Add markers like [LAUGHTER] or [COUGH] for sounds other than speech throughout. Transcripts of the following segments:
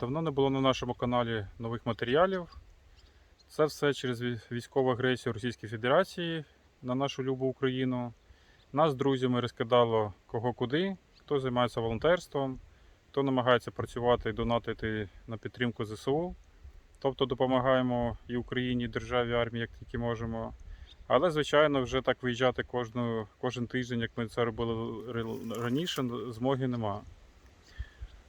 Давно не було на нашому каналі нових матеріалів. Це все через військову агресію Російської Федерації на нашу любу Україну. Нас з друзями розкидало кого куди, хто займається волонтерством, хто намагається працювати і донатити на підтримку ЗСУ. Тобто допомагаємо і Україні, і державі, армії, як тільки можемо. Але, звичайно, вже так виїжджати кожну, кожен тиждень, як ми це робили раніше, змоги нема.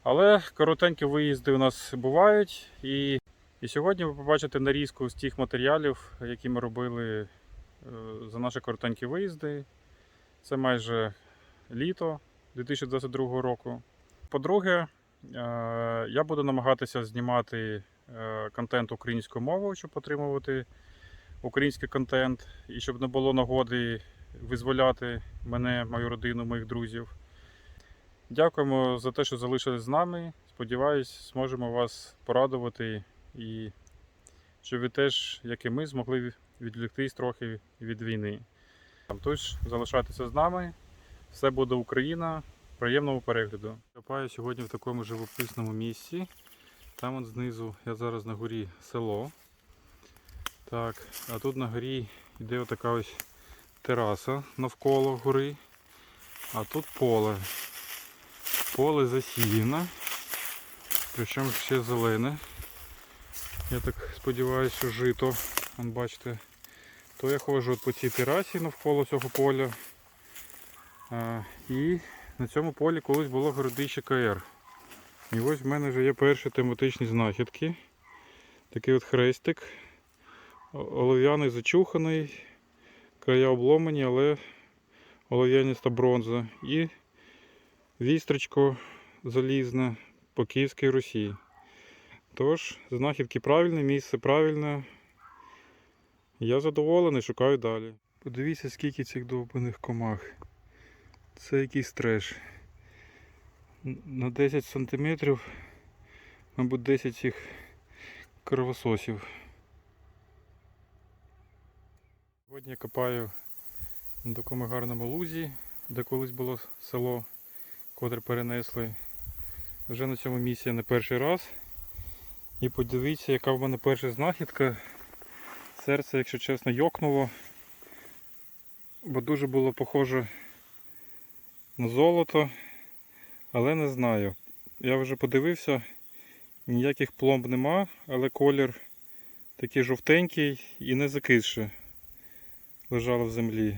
Але коротенькі виїзди у нас бувають. І, і сьогодні ви побачите нарізку з тих матеріалів, які ми робили е, за наші коротенькі виїзди. Це майже літо 2022 року. По-друге, е, я буду намагатися знімати е, контент українською мовою, щоб отримувати український контент, і щоб не було нагоди визволяти мене, мою родину, моїх друзів. Дякуємо за те, що залишились з нами. Сподіваюсь, зможемо вас порадувати і щоб ви теж, як і ми, змогли відвліктись трохи від війни. Тож залишайтеся з нами. Все буде Україна. Приємного перегляду. Копаю сьогодні в такому живописному місці. Там от знизу я зараз на горі село. Так, а тут на горі йде отака ось тераса навколо гори. А тут поле. Поле засіяно. Причому ще зелене. Я так сподіваюся, що жито. Вон бачите. То я ходжу по цій терасі навколо цього поля. А, і на цьому полі колись було городище КР. І ось в мене вже є перші тематичні знахідки. Такий от хрестик. Олов'яний зачуханий, края обломані, але олов'яніста бронза. І вістрочко залізне по Київській Русі. Тож, знахідки правильні, місце правильне. Я задоволений, шукаю далі. Подивіться, скільки цих довбаних комах. Це якийсь треш. На 10 сантиметрів, мабуть, 10 цих кровососів. Сьогодні я копаю на такому гарному лузі, де колись було село, котре перенесли. Вже на цьому місці не перший раз. І подивіться, яка в мене перша знахідка. Серце, якщо чесно, йокнуло, бо дуже було похоже на золото, але не знаю. Я вже подивився, ніяких пломб нема, але колір такий жовтенький і не закисши лежало в землі.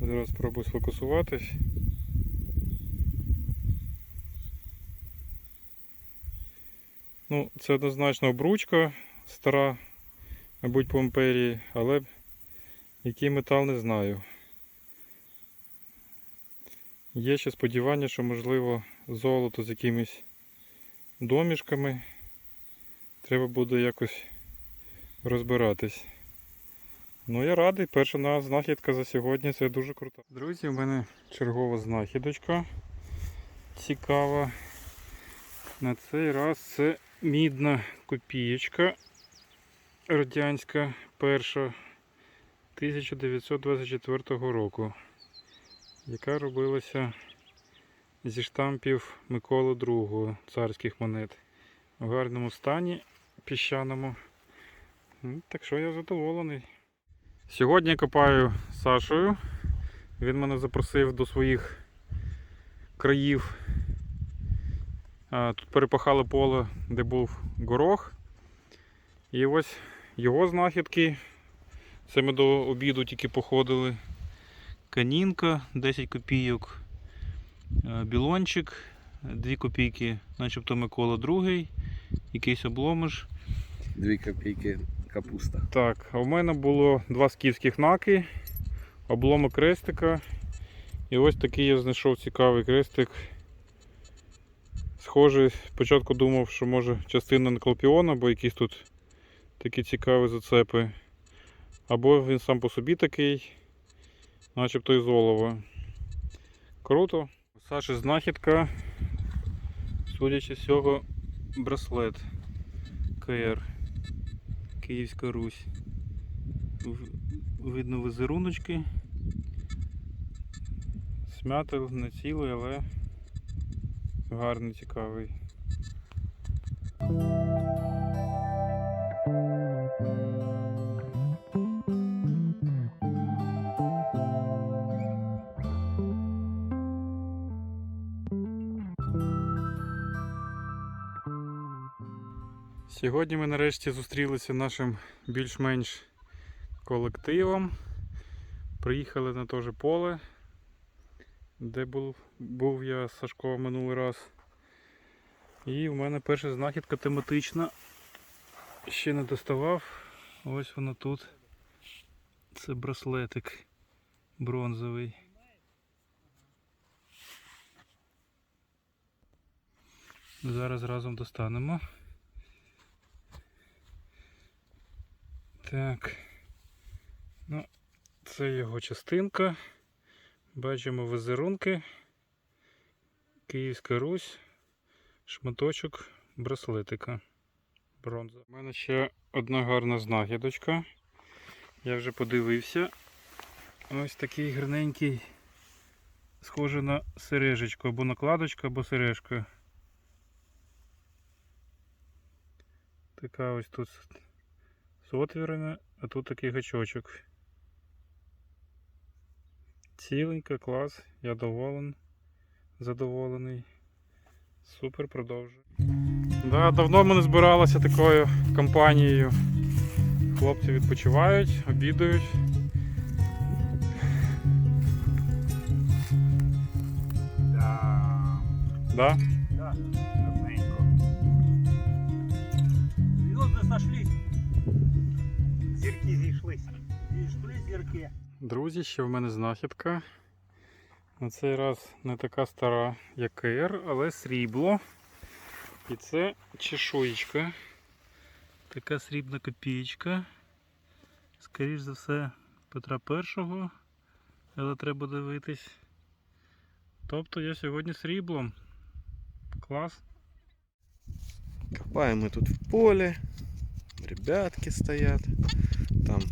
Зараз спробую сфокусуватись. Ну, це однозначно обручка стара, мабуть, по імперії, але який метал не знаю. Є ще сподівання, що можливо золото з якимись домішками. Треба буде якось розбиратись. Ну я радий, перша на знахідка за сьогодні, це дуже круто. Друзі, у мене чергова знахідочка. Цікава. На цей раз це мідна копієчка радянська перша 1924 року, яка робилася зі штампів Миколи II царських монет. В гарному стані, піщаному. Так що я задоволений. Сьогодні копаю з Сашою. Він мене запросив до своїх країв. Тут перепахали поле, де був горох. І ось його знахідки. Це ми до обіду тільки походили. Канінка 10 копійок, білончик 2 копійки, начебто Микола II, якийсь обломиш. Дві копійки капуста. Так, а в мене було два скіфських наки, обломок крестика. І ось такий я знайшов цікавий крестик. Схожий, спочатку думав, що може частина Нклопіона, бо якісь тут такі цікаві зацепи. Або він сам по собі такий, начебто із олова. Круто. У Саші знахідка, судячи з цього, браслет КР. Київська Русь. Видно визеруночки. Смятер не цілий, але Гарний, цікавий. Сьогодні ми нарешті зустрілися нашим більш-менш колективом. Приїхали на те же поле, де був, був я з Сашко минулий раз. І в мене перша знахідка тематична. Ще не доставав. Ось вона тут. Це браслетик бронзовий. Зараз разом достанемо. Так. Ну, це його частинка. Бачимо візерунки. Київська Русь. Шматочок браслетика. Бронза. У мене ще одна гарна знахідочка. Я вже подивився. Ось такий гарненький, схожий на сережечку, або накладочка, або сережка. Така ось тут з отвірами, а тут такий гачочок. Ціленька, клас, я доволен, задоволений. Супер, продовжую. Да, давно ми не збиралися такою компанією. Хлопці відпочивають, обідають. Да, Да? Зірки. Друзі, ще в мене знахідка. На цей раз не така стара, як КР, але срібло. І це чешуєчка. Така срібна копієчка. Скоріш за все, Петра І, але треба дивитись. Тобто я сьогодні сріблом. Клас. Копаем мы тут в поле. Ребятки стоят. Там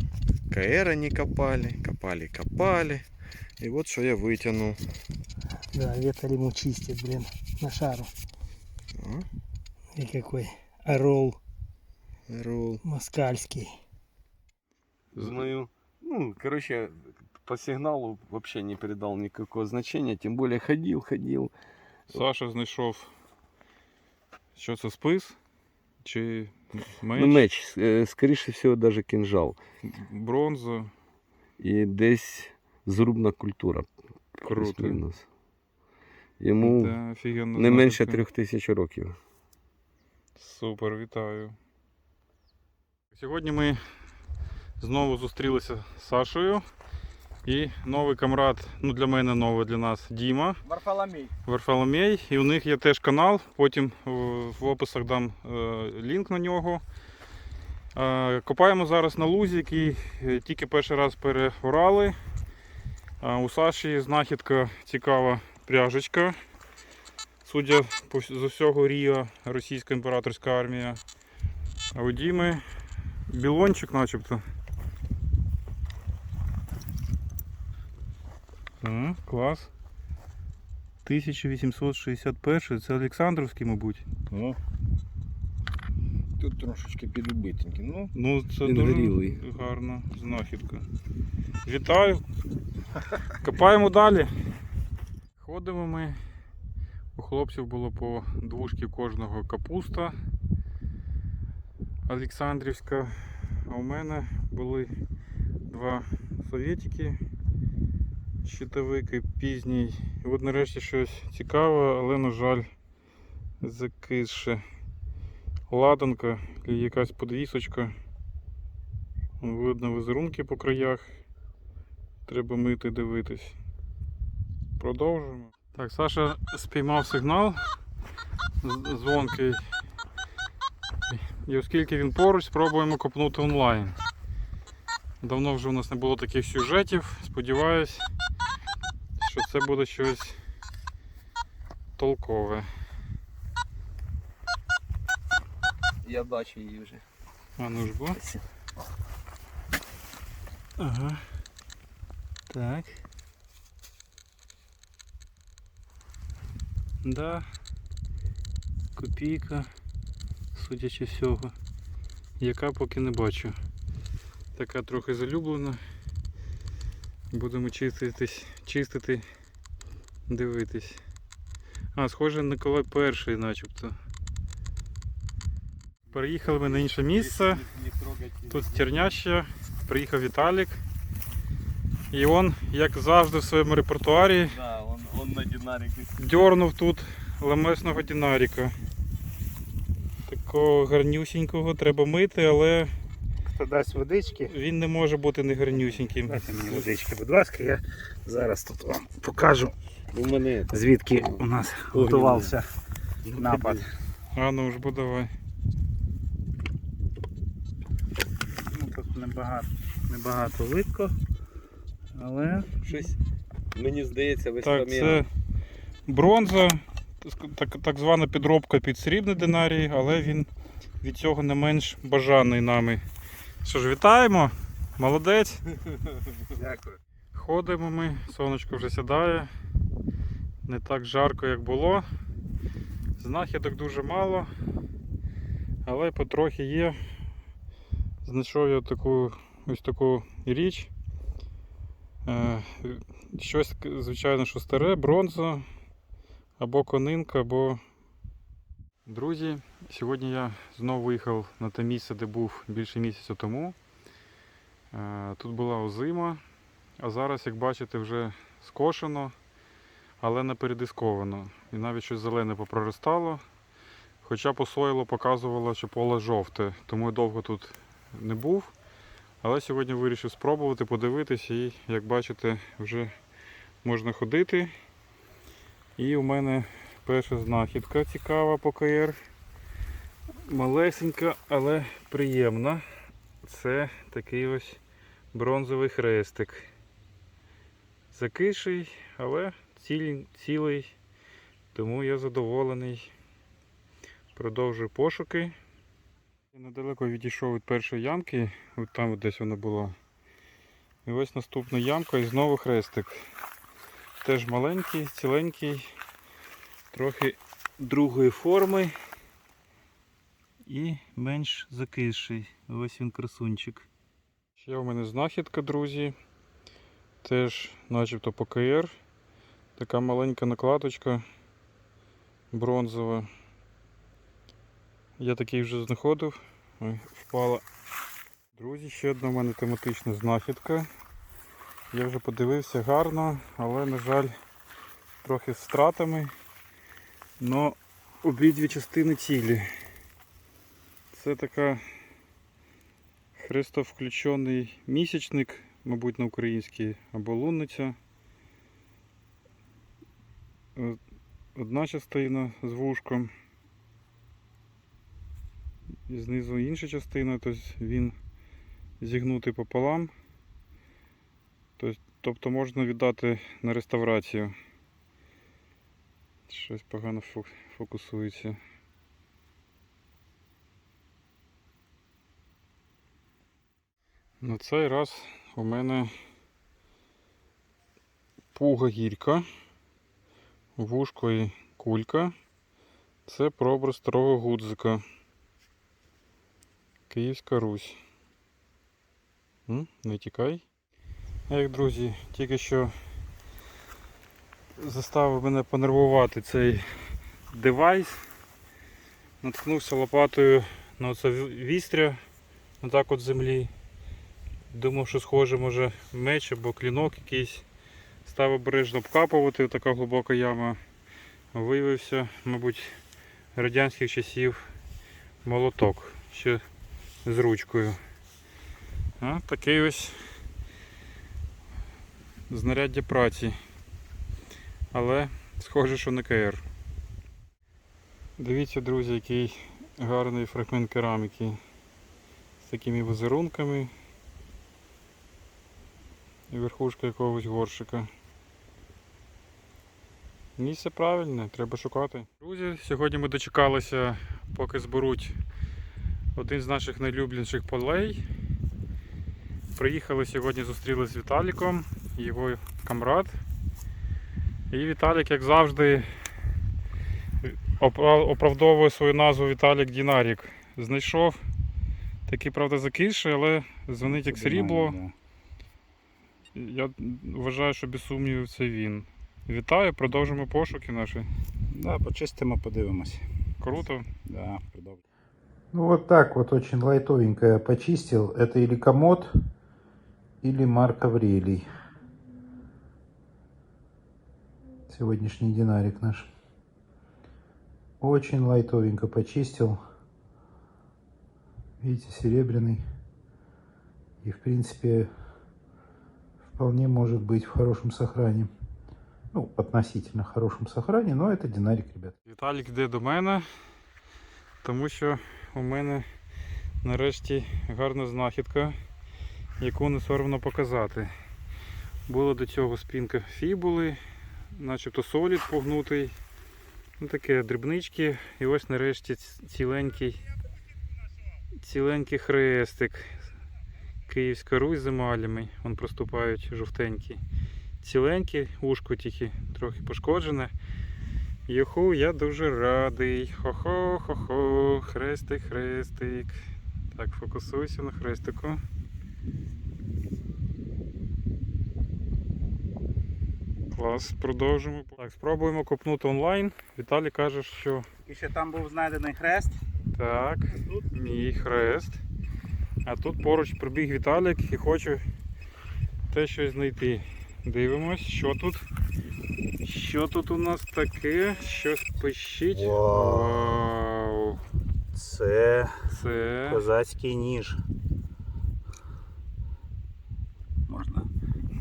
КР они копали. Копали, копали. И вот что я вытянул. Да, ветер ему чистит, блин, на шару. О, И какой орол ролл. москальский. Знаю. Ну, короче, по сигналу вообще не передал никакого значения. Тем более ходил, ходил. Саша знайшов. Що це спис? Чи меч? Ну, меч, е, скоріше всього, даже кинжал. Бронза. І десь зрубна культура. Круто. Йому офігенно не менше трьох тисяч років. Супер, вітаю. Сьогодні ми знову зустрілися з Сашою. І новий камрад, ну для мене новий для нас Діма Варфоломей. Варфоломей. І у них є теж канал. Потім в описах дам е, лінк на нього. Е, Копаємо зараз на лузі, який е, тільки перший раз переорали. У Саші знахідка цікава пряжечка. Судя з усього Ріо, російська імператорська армія. А у Діми білончик начебто. Так, клас. 1861, це Олександровський, мабуть. Ну, тут трошечки підубитенький. Ну, Ну, це Він дуже горілий. гарна знахідка. Вітаю! Копаємо далі. Ходимо ми. У хлопців було по двушки кожного капуста Олександрівська. А у мене були два совєтики. Щитовик і пізній. І от нарешті щось цікаве, але, на жаль, закисше. Ладанка і якась подвісочка. Видно візерунки по краях. Треба мити дивитись. Продовжуємо. Так, Саша спіймав сигнал дзвонкий. І оскільки він поруч, спробуємо копнути онлайн. Давно вже у нас не було таких сюжетів. Сподіваюсь, що це буде щось толкове. Я бачу її вже. А ну ж бо. Ага. Так. Да. копійка, судячи всього. Яка поки не бачу. Така трохи залюблена. Будемо чиститись, чистити, дивитись. А, схоже Николай перший начебто. Переїхали ми на інше місце. Тут стерняще. Приїхав Віталік. І він, як завжди в своєму репертуарі, Да, он, он на дьорнув тут ламесного динаріка. Такого гарнюсінького треба мити, але Хто дасть водички? він не може бути не гарнюсіньким. Дайте мені водички, будь ласка, я зараз тут вам покажу, У мене звідки у нас готувався напад. А ну ж бо давай. Ну, тут небагато, небагато видко, але щось. Мені здається, весь Так, це бронза, так, так звана підробка під срібний динарій, але він від цього не менш бажаний нами. Що ж, вітаємо! Молодець! [LAUGHS] дякую. Ходимо ми, сонечко вже сідає. Не так жарко, як було. Знахідок дуже мало, але потрохи є. Знайшов я таку ось таку річ. Е, Щось, звичайно, що старе, бронза, або конинка, або. Друзі, сьогодні я знову виїхав на те місце, де був більше місяця тому. Е, Тут була озима, а зараз, як бачите, вже скошено, але не передисковано. І навіть щось зелене попроростало. Хоча посоїло показувало, що поле жовте, тому я довго тут не був. Але сьогодні вирішив спробувати, подивитись і, як бачите, вже можна ходити. І у мене перша знахідка цікава по КР. Малесенька, але приємна. Це такий ось бронзовий хрестик. Закиший, але цілий, цілий, тому я задоволений. Продовжую пошуки. Я недалеко відійшов від першої ямки, от там десь вона була. І ось наступна ямка і знову хрестик. Теж маленький, ціленький, трохи другої форми і менш закисший. Ось він красунчик. Ще у мене знахідка, друзі. Теж начебто ПКР. Така маленька накладочка бронзова. Я такий вже знаходив. Ой, впала. Друзі, ще одна у мене тематична знахідка. Я вже подивився гарно, але, на жаль, трохи з втратами. Но обидві частини цілі. Це така хрестовключений місячник, мабуть, на український, або лунниця. Е, Одна частина з вушком. І знизу інша частина, тобто він зігнутий пополам. Тобто можна віддати на реставрацію. Щось погано фокусується. На цей раз у мене пуга гірка, вушко і кулька. Це прообраз старого гудзика. Київська Русь. М? Не тікай. Як, друзі, тільки що заставив мене понервувати цей девайс. Наткнувся лопатою на це вістря отак от землі. Думав, що схоже, може меч або клінок якийсь. Став обережно обкапувати, така глибока яма. Виявився, мабуть, радянських часів молоток ще з ручкою. А, такий ось знаряддя праці. Але схоже, що не КР. Дивіться, друзі, який гарний фрагмент кераміки з такими візерунками і верхушка якогось горшика. Місце правильне, треба шукати. Друзі, сьогодні ми дочекалися, поки зберуть один з наших найлюбленіших полей. Приїхали сьогодні, зустрілися з Віталіком, його камрад. І Віталік, як завжди, оправдовує свою назву Віталік Дінарік. Знайшов такий, правда, закисший, але дзвонить як срібло. Я вважаю, що без сумнівів це він. Вітаю, продовжимо пошуки наші. Да, почистимо, подивимось. Круто. Да. Ну вот так вот очень лайтовенько я почистил. Это или комод, или Марк Аврелий. Сегодняшний динарик наш. Очень лайтовенько почистил. Видите, серебряный. И в принципе вполне может быть в хорошем сохране. Ну, относительно хорошем сохране, но это динарик, ребят. Віталік йде до мене, тому що у мене нарешті гарна знахідка, яку не соромно показати. Була до цього спінка фібули, начебто солід погнутий. Ну таке дрібнички. І ось нарешті ціленький, ціленький хрестик. Київська Русь з емалями. Вон проступають жовтенькі. Ціленькі, ушко тільки трохи пошкоджене. Юху, я дуже радий. Хо-хо, хо-хо, хрестик, хрестик. Так, фокусуйся на хрестику. Клас, продовжимо. Так, спробуємо копнути онлайн. Віталій каже, що І ще там був знайдений хрест. так, мій хрест. А тут поруч прибіг Віталік і хоче те щось знайти. Дивимось, що тут. Що тут у нас таке? Щось пищить. Вау. Вау. Це Це козацький ніж. Можна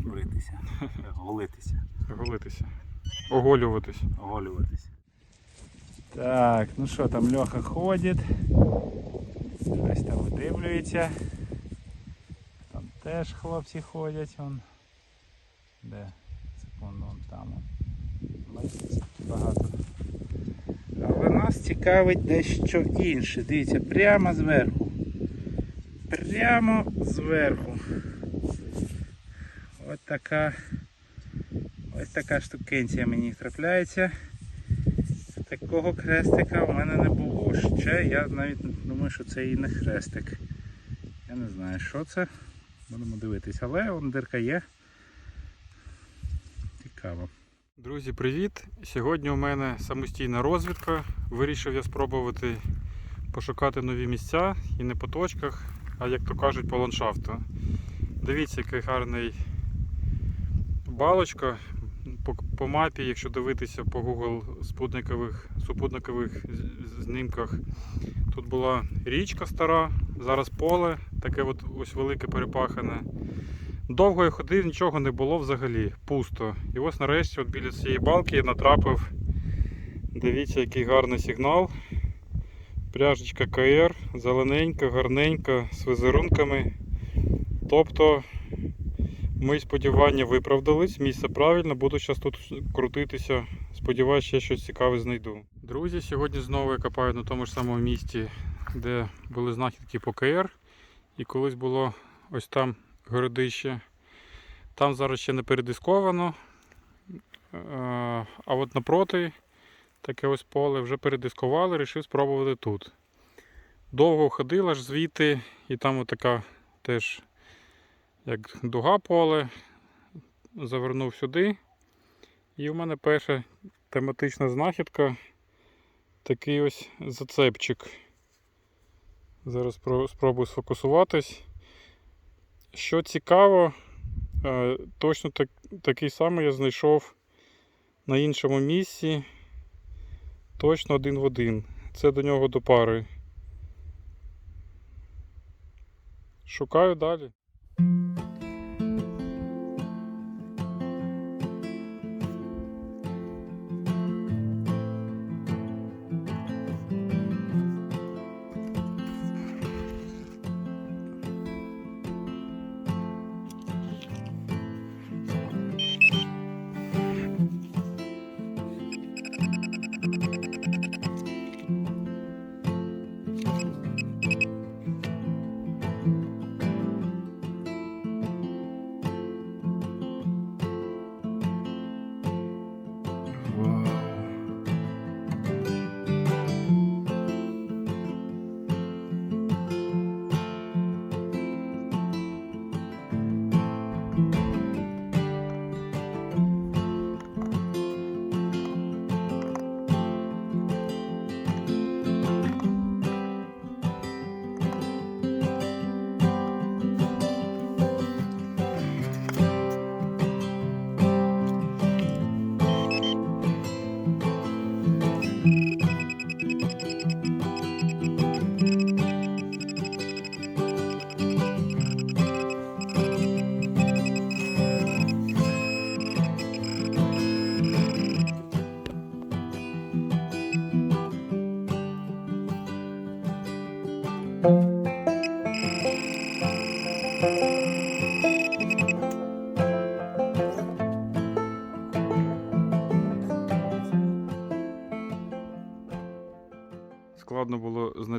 бритися, голитися, голитися. Оголюватись. Так, ну що там Льоха ходить. Щось там видивлюється. Там теж хлопці ходять. Он. Де? Секунду, вон там. багато. Але нас цікавить дещо інше. Дивіться, прямо зверху. Прямо зверху. Ось така. Ось така штукенція мені трапляється. Такого хрестика в мене не було ще. Я навіть думаю, що це і не хрестик. Я не знаю, що це. Будемо дивитися, але он дирка є. Цікаво. Друзі, привіт! Сьогодні у мене самостійна розвідка. Вирішив я спробувати пошукати нові місця і не по точках, а як то кажуть, по ландшафту. Дивіться, який гарний балочка. По, по мапі, якщо дивитися по Google спутникових, супутникових знімках, тут була річка стара, зараз поле, таке от ось велике перепахане. Довго я ходив, нічого не було взагалі, пусто. І ось нарешті от біля цієї балки я натрапив. Дивіться, який гарний сигнал. Пряжечка КР, зелененька, гарненька, з візерунками. Тобто мої сподівання виправдались, місце правильно, буду зараз тут крутитися. Сподіваюся, ще щось цікаве знайду. Друзі, сьогодні знову я копаю на тому ж самому місці, де були знахідки по КР. І колись було ось там городище. Там зараз ще не передисковано. Е, А от напроти таке ось поле вже передискували, вирішив спробувати тут. Довго ходив аж звідти, і там така теж як дуга поле. Завернув сюди. І в мене перша тематична знахідка. Такий ось зацепчик. Зараз спробую сфокусуватись. Що цікаво, е, точно так, такий самий я знайшов на іншому місці. Точно один в один. Це до нього до пари. Шукаю далі. Thank you.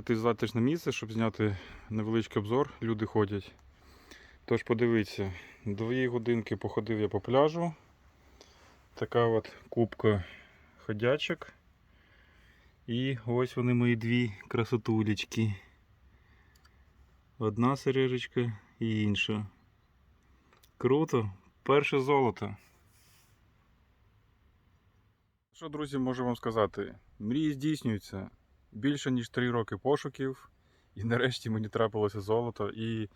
Знайти затишне місце, щоб зняти невеличкий обзор. Люди ходять. Тож подивіться, дві годинки походив я по пляжу. Така от кубка ходячок. І ось вони мої дві красотулечки. Одна сережечка і інша. Круто. Перше золото. Що, друзі, можу вам сказати? Мрії здійснюються. Більше ніж 3 роки пошуків. І нарешті мені трапилося золото. І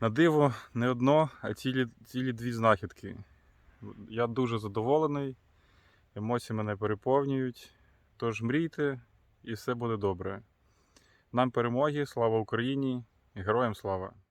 на диво не одно, а цілі, цілі дві знахідки. Я дуже задоволений. Емоції мене переповнюють. Тож мрійте, і все буде добре. Нам перемоги, слава Україні! Героям слава!